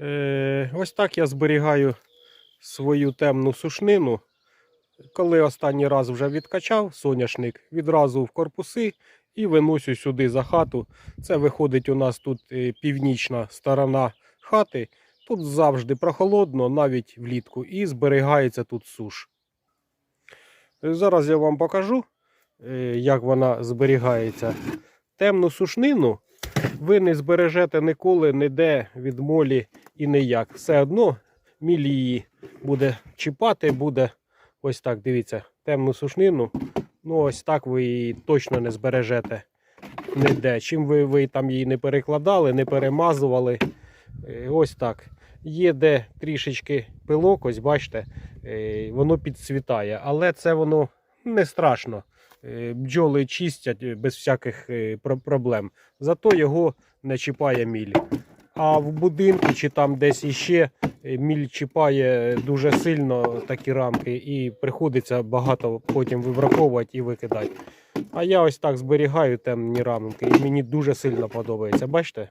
Е, ось так я зберігаю свою темну сушнину. Коли останній раз вже відкачав соняшник, відразу в корпуси і виносю сюди за хату. Це виходить у нас тут е, північна сторона хати. Тут завжди прохолодно, навіть влітку, і зберігається тут суш. Е, Зараз я вам покажу, як вона зберігається. Темну сушнину ви не збережете ніколи ніде від молі і ніяк. Все одно міль її буде чіпати, буде ось так, дивіться, темну сушнину. Ну, ось так ви її точно не збережете ніде. Чим ви, ви там її не перекладали, не перемазували. Е, Ось так. Є де трішечки пилок, ось бачите, е, воно підцвітає, але це воно не страшно. Е, Бджоли чистять без всяких проблем. Зато його не чіпає міль. А в будинку чи там десь іще е, міль чіпає дуже сильно такі рамки, і приходиться багато потім вибраковувати і викидати. А я ось так зберігаю темні рамки, і мені дуже сильно подобається. Бачите?